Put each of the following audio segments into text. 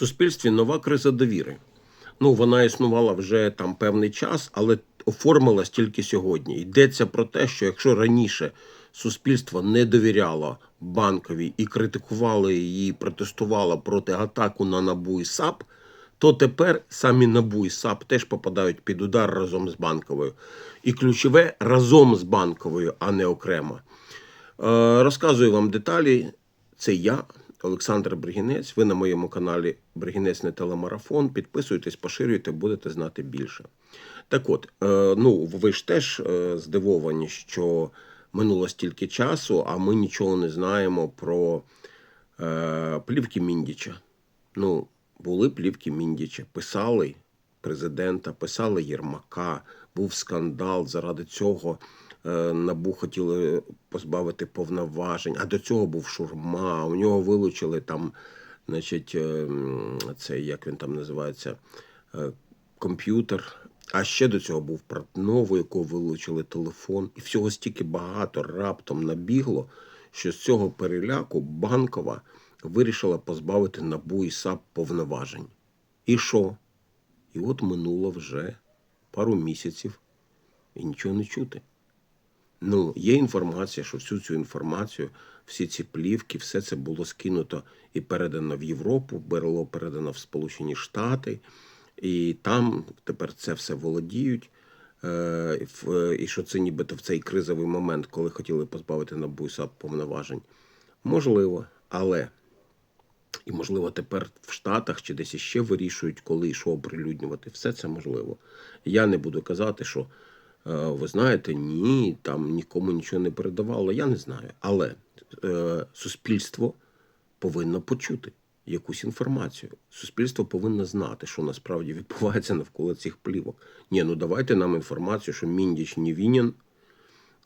суспільстві нова криза довіри. Ну, вона існувала вже там певний час, але оформилась тільки сьогодні. Йдеться про те, що якщо раніше суспільство не довіряло банковій і критикувало її, протестувало проти атаку на НАБУ і САП, то тепер самі НАБУ і САП теж попадають під удар разом з банковою. І ключове разом з банковою, а не окремо. Е, Розказую вам деталі. Це я, Олександр Бригінець. Ви на моєму каналі Бригінець не телемарафон. Підписуйтесь, поширюйте, будете знати більше. Так от, е, ну ви ж теж е, здивовані, що минуло стільки часу, а ми нічого не знаємо про е, плівки Міндіча. Ну, були плівки Міндіча, писали президента, писали Єрмака, був скандал. Заради цього е, набу хотіли позбавити повноважень. А до цього був шурма. У нього вилучили там, значить, е, м, це як він там називається, е, комп'ютер. А ще до цього був Портнов, у якого вилучили телефон. І всього стільки багато раптом набігло, що з цього переляку банкова вирішила позбавити набу і САП повноважень. І що? І от минуло вже пару місяців і нічого не чути. Ну, є інформація, що всю цю інформацію, всі ці плівки, все це було скинуто і передано в Європу, було передано в Сполучені Штати, і там тепер це все володіють. Е, і що це нібито в цей кризовий момент, коли хотіли позбавити НАБУ і повноважень. Можливо, але і, можливо, тепер в Штатах чи десь іще вирішують, коли і що оприлюднювати. Все це можливо. Я не буду казати, що е, ви знаєте, ні, там нікому нічого не передавало. Я не знаю. Але е, суспільство повинно почути якусь інформацію. Суспільство повинно знати, що насправді відбувається навколо цих плівок. Ні, ну давайте нам інформацію, що Міндіч не винен,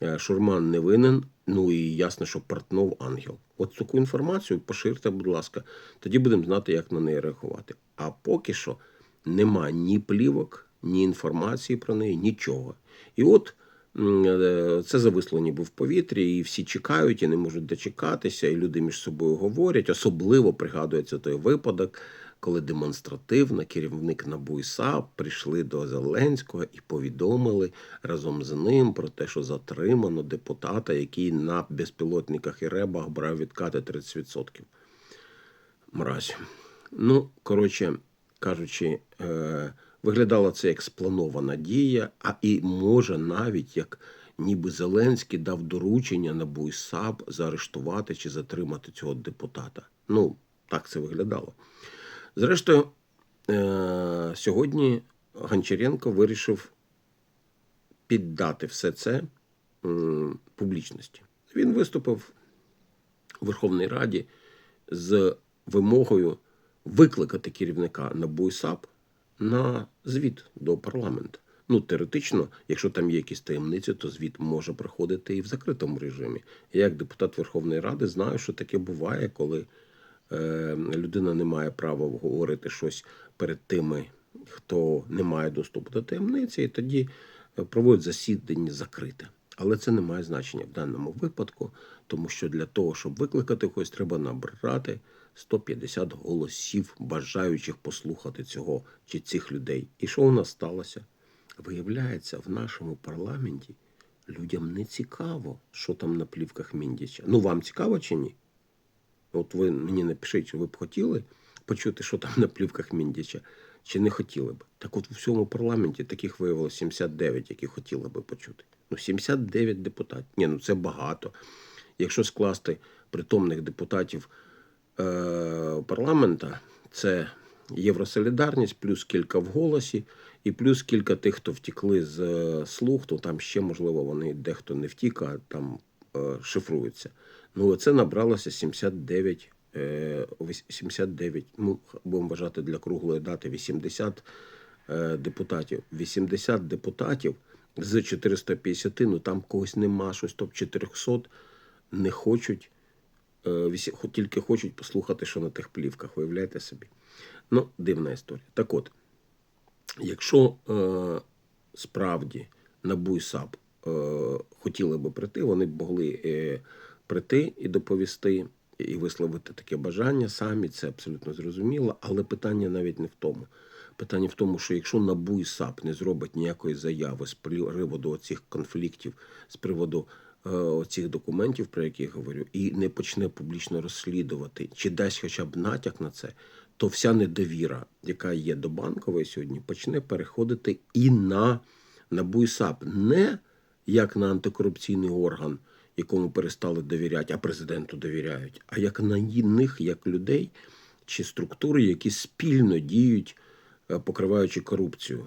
Е, Шурман не винен, ну і ясно, що Портнов ангел. От таку інформацію поширте, будь ласка, тоді будемо знати, як на неї реагувати. А поки що нема ні плівок, ні інформації про неї, нічого. І от е, це зависло ніби в повітрі, і всі чекають і не можуть дочекатися, і люди між собою говорять. Особливо пригадується той випадок, коли демонстративно керівник НАБУ і САП прийшли до Зеленського і повідомили разом з ним про те, що затримано депутата, який на безпілотниках і ребах брав відкати 30%. Мразь. Ну, коротше кажучи, е, виглядало це як спланована дія, а і може навіть як ніби Зеленський дав доручення НАБУ і заарештувати чи затримати цього депутата. Ну, так це виглядало. Зрештою, е, сьогодні Гончаренко вирішив піддати все це публічності. Він виступив у Верховній Раді з вимогою викликати керівника НАБУ і САП на звіт до парламенту. Ну, теоретично, якщо там є якісь таємниці, то звіт може проходити і в закритому режимі. Я, як депутат Верховної Ради, знаю, що таке буває, коли людина не має права говорити щось перед тими, хто не має доступу до таємниці, і тоді е, проводять засідання закрите. Але це не має значення в даному випадку, тому що для того, щоб викликати когось, треба набрати 150 голосів, бажаючих послухати цього чи цих людей. І що у нас сталося? Виявляється, в нашому парламенті людям не цікаво, що там на плівках Міндіча. Ну, вам цікаво чи ні? От ви мені напишіть, ви б хотіли почути, що там на плівках Міндіча, чи не хотіли б. Так от у всьому парламенті таких виявилося 79, які хотіли би почути. Ну, 79 депутатів. Ні, ну це багато. Якщо скласти притомних депутатів е- парламента, це Євросолідарність, плюс кілька в голосі, і плюс кілька тих, хто втікли з е, слух, то там ще, можливо, вони дехто не втік, а там е, шифруються. Ну, це набралося 79, е, 79, ну, будемо вважати для круглої дати, 80 е, депутатів. 80 депутатів з 450, ну там когось нема, щось топ 400 не хочуть, е, тільки хочуть послухати, що на тих плівках, виявляєте собі. Ну, дивна історія. Так от, якщо е, справді НАБУ і САП е, хотіли би прийти, вони б могли е, прийти і доповісти і висловити таке бажання самі, це абсолютно зрозуміло. Але питання навіть не в тому. Питання в тому, що якщо НАБУ і САП не зробить ніякої заяви з приводу цих конфліктів, з приводу е, оцих документів, про які я говорю, і не почне публічно розслідувати, чи дасть хоча б натяк на це, то вся недовіра, яка є до банкової сьогодні, почне переходити і на НАБУ і САП. Не як на антикорупційний орган, якому перестали довіряти, а президенту довіряють, а як на них, як людей чи структури, які спільно діють, е, покриваючи корупцію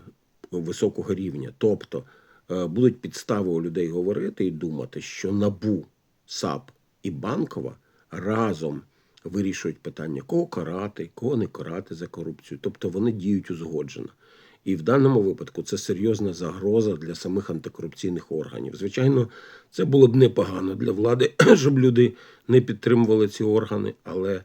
високого рівня. Тобто е, будуть підстави у людей говорити і думати, що НАБУ, САП і Банкова разом вирішують питання, кого карати, кого не карати за корупцію. Тобто вони діють узгоджено. І в даному випадку це серйозна загроза для самих антикорупційних органів. Звичайно, це було б непогано для влади, щоб люди не підтримували ці органи, але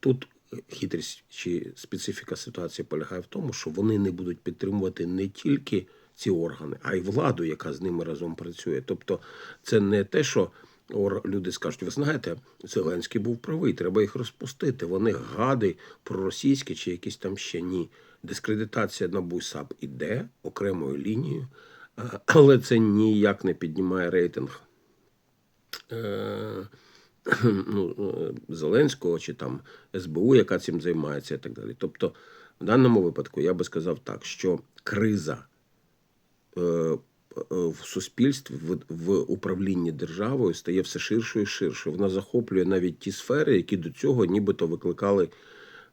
тут хитрість чи специфіка ситуації полягає в тому, що вони не будуть підтримувати не тільки ці органи, а й владу, яка з ними разом працює. Тобто, це не те, що ор- люди скажуть, ви знаєте, Зеленський був правий, треба їх розпустити. Вони гади проросійські чи якісь там ще ні. Дискредитація НАБУ САП іде окремою лінією, але це ніяк не піднімає рейтинг е, ну, е, Зеленського чи там СБУ, яка цим займається, і так далі. Тобто, в даному випадку я би сказав так, що криза е, е, в суспільстві, в, управлінні державою стає все ширшою і ширшою. Вона захоплює навіть ті сфери, які до цього нібито викликали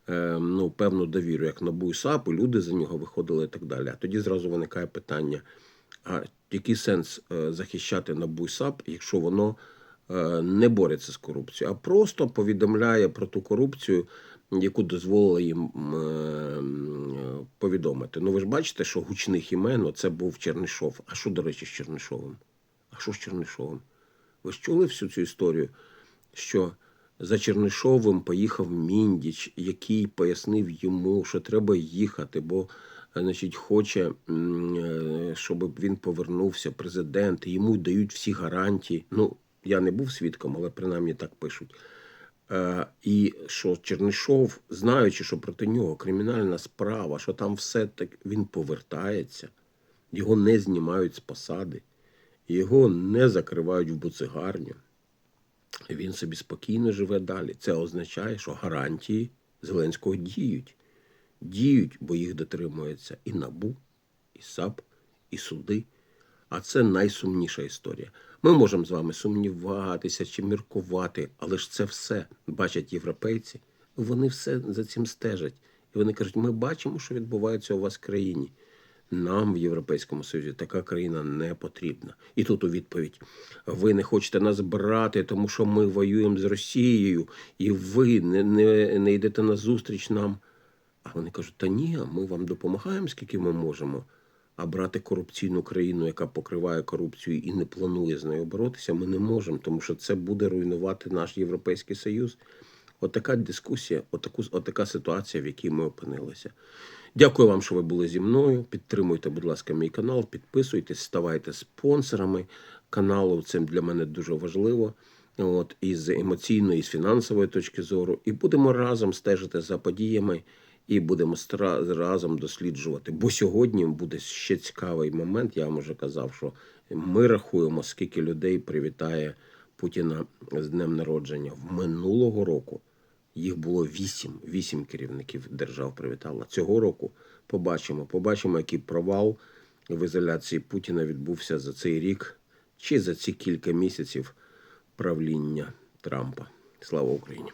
е, ну, певну довіру, як НАБУ і САП, і люди за нього виходили і так далі. А тоді зразу виникає питання: а який сенс е, захищати НАБУ і САП, якщо воно е, не бореться з корупцією, а просто повідомляє про ту корупцію, яку дозволили їм е, м, повідомити. Ну ви ж бачите, що гучних імен це був Чернишов. А що, до речі, з Чернишовим? А що з Чернишовим? Ви ж чули всю цю історію, що за Чернишовим поїхав Міндіч, який пояснив йому, що треба їхати, бо е, значить, хоче, е, щоб він повернувся, президент, йому дають всі гарантії. Ну, я не був свідком, але принаймні так пишуть. Е, І що Чернишов, знаючи, що проти нього кримінальна справа, що там все так він повертається, його не знімають з посади, його не закривають в буцигарню. Він собі спокійно живе далі. Це означає, що гарантії Зеленського діють. Діють, бо їх дотримується і НАБУ, і САП, і суди. А це найсумніша історія. Ми можемо з вами сумніватися чи міркувати, але ж це все бачать європейці. Вони все за цим стежать. І вони кажуть: ми бачимо, що відбувається у вас в країні. Нам в Європейському Союзі така країна не потрібна. І тут у відповідь: ви не хочете нас брати, тому що ми воюємо з Росією, і ви не, не, не йдете на зустріч нам. А вони кажуть: та ні, ми вам допомагаємо, скільки ми можемо. А брати корупційну країну, яка покриває корупцію і не планує з нею боротися, ми не можемо, тому що це буде руйнувати наш Європейський Союз. Отака дискусія, отаку, отака ситуація, в якій ми опинилися. Дякую вам, що ви були зі мною. Підтримуйте, будь ласка, мій канал, підписуйтесь, ставайте спонсорами каналу. Це для мене дуже важливо. От, і з емоційної, і з фінансової точки зору. І будемо разом стежити за подіями і будемо разом досліджувати. Бо сьогодні буде ще цікавий момент. Я вам вже казав, що ми рахуємо, скільки людей привітає Путіна з днем народження. В минулого року їх було вісім. Вісім керівників держав привітало. Цього року побачимо. Побачимо, який провал в ізоляції Путіна відбувся за цей рік чи за ці кілька місяців правління Трампа. Слава Україні!